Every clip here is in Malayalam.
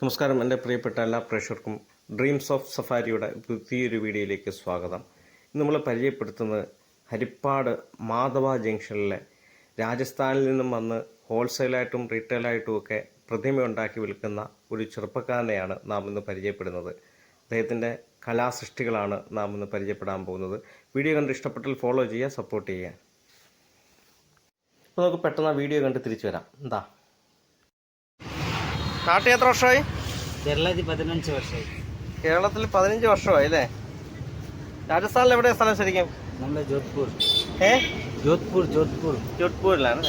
നമസ്കാരം. എന്റെ പ്രിയപ്പെട്ട എല്ലാ പ്രേക്ഷകർക്കും ഡ്രീംസ് ഓഫ് സഫാരിയുടെ പുതിയൊരു വീഡിയോയിലേക്ക് സ്വാഗതം. ഇന്ന് നമ്മൾ പരിചയപ്പെടുത്തുന്നത് ഹരിപ്പാട് മാധവ ജംഗ്ഷനിലെ രാജസ്ഥാനിൽ നിന്നും വന്ന് ഹോൾസെയിലായിട്ടും റീറ്റെയിലായിട്ടും ഒക്കെ പ്രതിമയുണ്ടാക്കി വിൽക്കുന്ന ഒരു ചെറുപ്പക്കാരനെയാണ് നാം ഇന്ന് പരിചയപ്പെടുന്നത്. അദ്ദേഹത്തിന്റെ കലാസൃഷ്ടികളാണ് നാം ഇന്ന് പരിചയപ്പെടാൻ പോകുന്നത്. വീഡിയോ കണ്ട് ഇഷ്ടപ്പെട്ടാൽ ഫോളോ ചെയ്യുക സപ്പോർട്ട് ചെയ്യുക. അപ്പോൾ നമുക്ക് പെട്ടെന്ന് ആ വീഡിയോ കണ്ട് തിരിച്ചു വരാം. എന്താ? നാട്ടിൽ എത്ര വർഷമായി? കേരളത്തിൽ പതിനഞ്ച് വർഷമായി. കേരളത്തിൽ പതിനഞ്ച് വർഷമായി അല്ലേ? രാജസ്ഥാനിൽ എവിടെ സ്ഥലം ശരിക്കും? നമ്മുടെ ജോധ്പൂർ. ഏ? ജോധ്പൂർ ജോധ്പൂർ. ജോധ്പൂരിലാണ്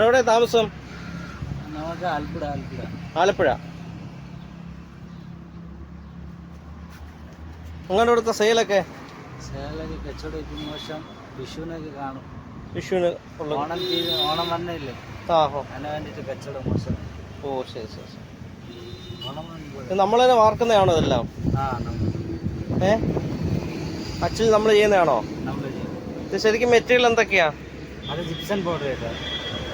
എവിടെ താമസം? നമുക്ക് ആലപ്പുഴ ആലപ്പുഴ. ആലപ്പുഴ. നിങ്ങളുടെ ഇവിടുത്തെ സെയിലൊക്കെ? സേലൊക്കെ കച്ചവടം ഇപ്പം മോശം. വിഷുവിനൊക്കെ കാണും. വിഷുവിന് ഉള്ള ഓണം തീരെ ഓണം വന്നില്ലേ ആഹോ അതിന് വേണ്ടിയിട്ട് കച്ചവടം മോശം. ഓ ശരി ശരി ശരി. ഓണം വന്നപ്പോൾ ഇത് നമ്മൾ തന്നെ വാർക്കുന്നതാണോ ഇതെല്ലാം? ആ നമ്മൾ ഏ? അച്ഛൻ നമ്മൾ ചെയ്യുന്നതാണോ? നമ്മൾ ഇത് ശരിക്കും മെറ്റീരിയൽ എന്തൊക്കെയാ? അത് ജിപ്സൺ പൗഡർ കേട്ടോ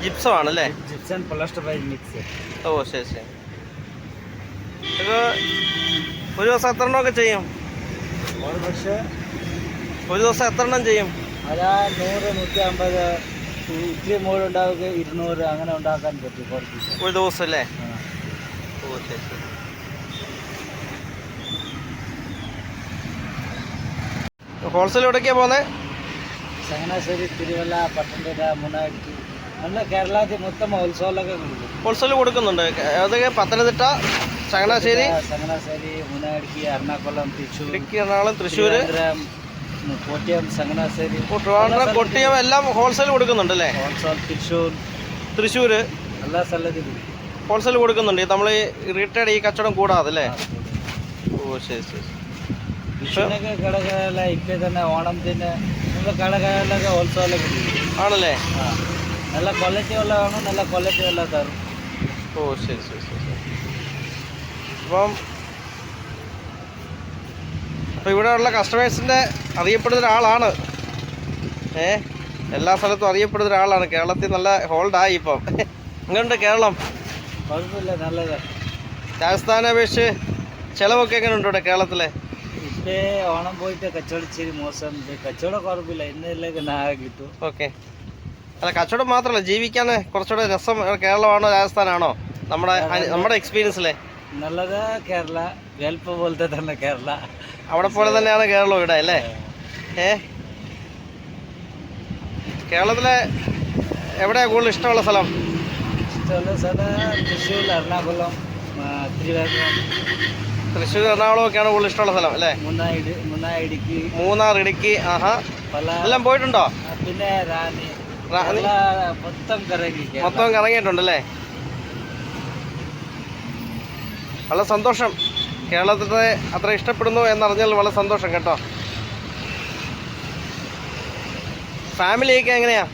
ജിപ്സം ആണല്ലേ ജിപ്സൺ പ്ലാസ്റ്റർ മിക്സ്. ഓ ശരി ശരി. ഒരു ദിവസം എത്ര എണ്ണമൊക്കെ ചെയ്യും? ഒരു പക്ഷേ ഒരു ദിവസം എത്ര എണ്ണം ചെയ്യും? അതാ നൂറ് നൂറ്റി അമ്പത് ഇത്തിരി മോൾ ഉണ്ടാവുക ഇരുന്നൂറ് അങ്ങനെ ഉണ്ടാക്കാൻ പറ്റും കുറച്ച് ഒരു ദിവസം അല്ലേ. ഓ ശരി ശരി. ഹോൾസെയിൽ എവിടേക്കാണ് പോകുന്നത് ചങ്ങനാശ്ശേരി തിരുവല്ല പത്തനംതിട്ട നല്ല കേരളത്തിൽ മൊത്തം ഉത്സവമൊക്കെ കൊടുക്കും. ഹോൾസെയിൽ കൊടുക്കുന്നുണ്ട്. അതൊക്കെ പത്തനംതിട്ട ചങ്ങനാശ്ശേരി ചങ്ങനാശ്ശേരി എറണാകുളം തൃശ്ശൂർ ഇടുക്കി എറണാകുളം തൃശ്ശൂർ കോട്ടയം ചങ്ങനാശ്ശേരി. ട്രിവാൻഡ്രം കൊട്ടിയം എല്ലാം ഹോൾസെയിൽ കൊടുക്കുന്നുണ്ട് അല്ലേ? ഹോൾസെയിൽ തൃശ്ശൂർ. തൃശ്ശൂർ എല്ലാ സ്ഥലത്തും കൊടുക്കും. ഹോൾസെയിൽ കൊടുക്കുന്നുണ്ട്. നമ്മൾ റീറ്റെയിൽ ഈ കച്ചവടം കൂടാതെ അല്ലേ? ഓ ശരി ശരി. വിഷുവിനൊക്കെ കടകളെല്ലാം ഇപ്പം തന്നെ ഓണത്തിന് കടകളൊക്കെ ആണല്ലേ? ആ. നല്ല ക്വാളിറ്റി ഉള്ളതാണ് നല്ല ക്വാളിറ്റി ഉള്ള തരും ഓ ശരി ശരി ശരി ശരി. അപ്പം അപ്പോൾ ഇവിടെ ഉള്ള കസ്റ്റമേഴ്സിന്റെ അറിയപ്പെടുന്ന ഒരാളാണ്. ഏ എല്ലാ സ്ഥലത്തും അറിയപ്പെടുന്ന ഒരാളാണ്. കേരളത്തിൽ നല്ല ഹോൾഡായി ഇപ്പം. എങ്ങനെയുണ്ട് കേരളം? കുഴപ്പമില്ല നല്ലത്. രാജസ്ഥാനെ അപേക്ഷിച്ച് ചിലവൊക്കെ എങ്ങനെയുണ്ട് ഇവിടെ കേരളത്തിലെ? ഇപ്പേ ഓണം പോയിട്ട് കച്ചവടം ശരി മോശം. കച്ചവടം കുഴപ്പമില്ല. ഇന്നലേക്ക് നാളെ കിട്ടും. ഓക്കെ. അല്ല കച്ചവടം മാത്രമല്ല ജീവിക്കാൻ കുറച്ചുകൂടെ രസം കേരളമാണോ രാജസ്ഥാനാണോ? നമ്മുടെ നമ്മുടെ എക്സ്പീരിയൻസിലെ നല്ലത് കേരള ഗൾഫ് പോലത്തെ തന്നെ കേരള. അവിടെ പോലെ തന്നെയാണ് കേരളം ഇവിടെ അല്ലേ? ഏ? കേരളത്തിലെ എവിടെയാ കൂടുതൽ ഇഷ്ടമുള്ള സ്ഥലം? ഇഷ്ടമുള്ള സ്ഥലം തൃശ്ശൂർ എറണാകുളം തിരുവനന്തപുരം. തൃശ്ശൂർ എറണാകുളം ഒക്കെയാണ് കൂടുതൽ ഇഷ്ടമുള്ള സ്ഥലം അല്ലേ? മൂന്നാർ ഇടുക്കി. മൂന്നാർ ഇടുക്കി ആഹാ. എല്ലാം പോയിട്ടുണ്ടോ? പിന്നെ റാന്നി? കേരള മൊത്തം കറങ്ങിയിട്ടുണ്ടല്ലേ? വളരെ സന്തോഷം. കേരളത്തെ അത്ര ഇഷ്ടപ്പെടുന്നു എന്നറിഞ്ഞാൽ വളരെ സന്തോഷം കേട്ടോ. ഫാമിലിയൊക്കെ എങ്ങനെയാ?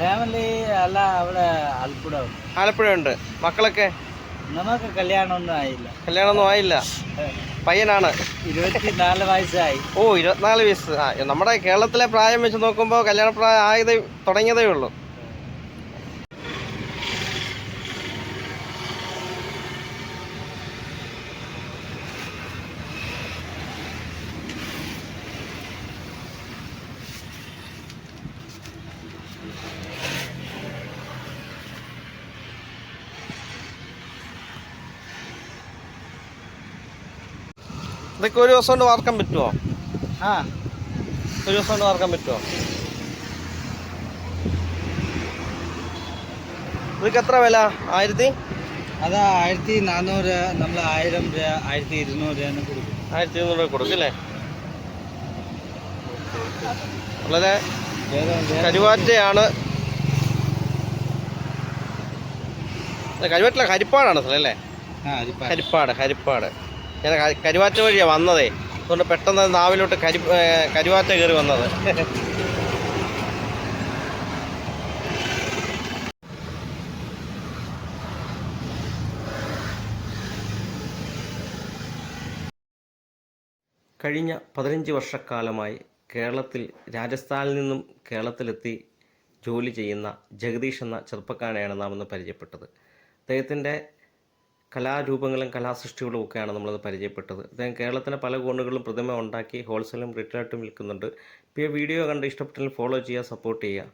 ഫാമിലി അല്ല അവിടെ ആലപ്പുഴ ആലപ്പുഴ ഉണ്ട് മക്കളൊക്കെ? നമുക്ക് കല്യാണമൊന്നും ആയില്ല. കല്യാണമൊന്നും ആയില്ല. പയ്യനാണ്. ഇരുപത്തിനാല് വയസ്സായി. ഓ ഇരുപത്തിനാല് വയസ്സ്. ആ നമ്മുടെ കേരളത്തിലെ പ്രായം വെച്ച് നോക്കുമ്പോൾ കല്യാണ പ്രായം ആയത് തുടങ്ങിയതേ ഉള്ളൂ. ഇതൊക്കെ ഒരു ദിവസം കൊണ്ട് വാർക്കാൻ പറ്റുമോ ആ. ഒരു ദിവസം കൊണ്ട് വാർക്കാൻ പറ്റുമോ ഇതൊക്കെ എത്ര വില? ആയിരത്തി? അത് ആയിരത്തി നാനൂറ് നമ്മൾ ആയിരം രൂപ ആയിരത്തി ഇരുന്നൂറ് രൂപ കൊടുക്കും. ആയിരത്തി ഇരുന്നൂറ് രൂപ കൊടുക്കും അല്ലേ? വളരെ വേറെ വേറെ. കരുവാറ്റയാണ്. കരുവാറ്റില്ല ഹരിപ്പാടാണ് സ്ഥലം അല്ലേ? ഹരിപ്പാട് ഹരിപ്പാട്. ഞാൻ കരുവാറ്റ വഴിയാണ് വന്നതേ. അതുകൊണ്ട് പെട്ടെന്ന് നാവിലോട്ട് കരി കരുവാറ്റ കയറി വന്നത്. കഴിഞ്ഞ പതിനഞ്ച് വർഷക്കാലമായി കേരളത്തിൽ രാജസ്ഥാനിൽ നിന്നും കേരളത്തിലെത്തി ജോലി ചെയ്യുന്ന ജഗദീഷ് എന്ന ചെറുപ്പക്കാരനെയാണ് നാം ഇന്ന് പരിചയപ്പെട്ടത്. അദ്ദേഹത്തിന്റെ കലാരൂപങ്ങളും കലാസൃഷ്ടികളും ഒക്കെയാണ് നമ്മളത് പരിചയപ്പെട്ടത്. അദ്ദേഹം കേരളത്തിലെ പല കോണുകളിലും പ്രതിമ ഉണ്ടാക്കി ഹോൾസെയിലും റീറ്റെയിലായിട്ടും വിൽക്കുന്നുണ്ട്. ഇപ്പോൾ ഈ വീഡിയോ കണ്ട് ഇഷ്ടപ്പെട്ടെങ്കിൽ ഫോളോ ചെയ്യുക സപ്പോർട്ട് ചെയ്യുക.